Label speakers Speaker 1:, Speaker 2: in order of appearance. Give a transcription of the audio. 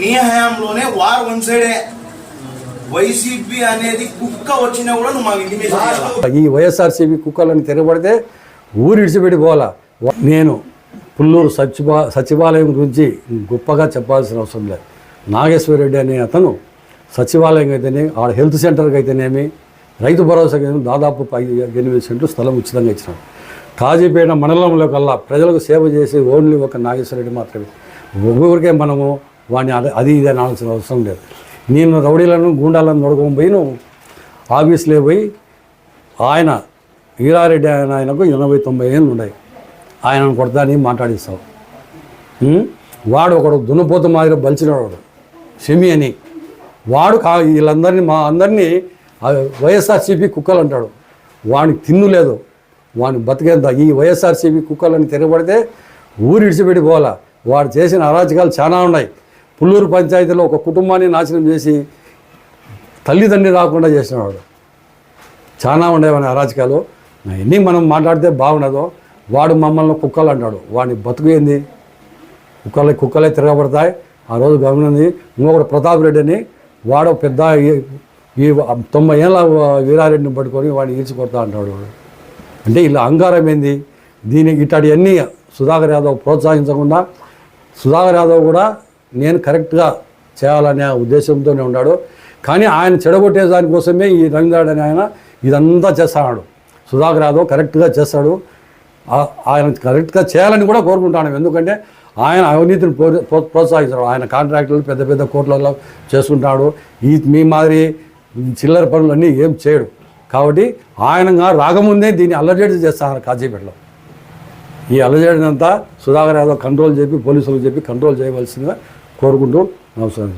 Speaker 1: నీ హయాంలోనే war one సైడే వైసీపీ అనేది కుక్క వచ్చినా కూడా నువ్వు మాకు ఇంటిమేషన్
Speaker 2: ఈ వైఎస్ఆర్సీపీ కుక్కలని తిరగబడితే ఊరు ఇడిచిపెట్టి పోవాలా నేను పుల్లూరు సచివా సచివాలయం గురించి గొప్పగా చెప్పాల్సిన అవసరం లేదు. నాగేశ్వర రెడ్డి అనే అతను సచివాలయం అయితేనే ఆడ హెల్త్ సెంటర్కి అయితేనేమి రైతు భరోసాకి దాదాపు ఎనిమిది సెంట్లు స్థలం ఉచితంగా ఇచ్చినాడు కాజీపేట మండలంలో కల్లా ప్రజలకు సేవ చేసి ఓన్లీ ఒక నాగేశ్వర రెడ్డి మాత్రమే. ఒక్కొక్కరికే మనము వాడిని అది అది ఇది అనాల్సిన అవసరం లేదు. నేను రౌడీలను గూండాలను నడుకొని పోయిన. ఆఫీస్లో పోయి ఆయన వీరారెడ్డి ఆయన ఆయనకు ఎనభై తొంభై ఏళ్ళు ఉన్నాయి. ఆయనను కొడతాని మాట్లాడిస్తావు వాడు ఒకడు దున్నపోత మాదిరి బలిచినవాడు షమి అని. వాడు కా వీళ్ళందరినీ మా అందరినీ వైఎస్ఆర్సీపీ కుక్కలు అంటాడు. వాడికి తిన్ను లేదు. వాడిని బతికేంత? ఈ వైఎస్ఆర్సీపీ కుక్కలని తిరగబడితే ఊరు పోవాలా వాడు చేసిన అరాచకాలు చాలా ఉన్నాయి. పుల్లూరు పంచాయతీలో ఒక కుటుంబాన్ని నాశనం చేసి తల్లిదండ్రి రాకుండా చేసినవాడు. చాలా ఉండేవని అరాచకాలు. ఎన్ని మనం మాట్లాడితే బాగుండదు వాడు మమ్మల్ని కుక్కలు అంటాడు. వాడిని బతుకు ఏంది? కుక్కలే కుక్కలే తిరగబడతాయి. ఆ రోజు గమనింది ఇంకొకటి ప్రతాప్ రెడ్డి అని వాడు పెద్ద ఈ- తొంభై ఏళ్ళ వీరారెడ్డిని పట్టుకొని వాడిని ఈడ్చుకొడతా అంటాడు వాడు. అంటే ఇలా అహంకారం ఏంది? దీనికి ఇట్లాంటి అన్నీ సుధాకర్ యాదవ్ ప్రోత్సహించకుండా సుధాకర్ యాదవ్ కూడా నేను కరెక్ట్గా చేయాలనే ఉద్దేశంతోనే ఉన్నాడు. కానీ ఆయన చెడగొట్టే దానికోసమే ఈ రవీంద్రాడు అని ఆయన ఇదంతా చేస్తాడు. సుధాకర్ యాదవ్ కరెక్ట్గా చేస్తాడు. ఆయన కరెక్ట్గా చేయాలని కూడా కోరుకుంటాను. ఎందుకంటే ఆయన అవినీతిని ప్రో- ప్రో- ప్రోత్సహిస్తాడు. ఆయన కాంట్రాక్టులు పెద్ద పెద్ద కోట్లలో చేసుకుంటాడు. ఈ మీ మాదిరి చిల్లర పనులన్నీ ఏం చేయడు. కాబట్టి ఆయనగా రాకముందే దీన్ని అల్లజడి చేస్తారు కాజీపేటలో. ఈ అలజడినంతా సుధాకర్ యాదవ్ కంట్రోల్ చెప్పి పోలీసులకు చెప్పి కంట్రోల్ చేయవలసిందిగా కోరుకుంటూ నమస్కారం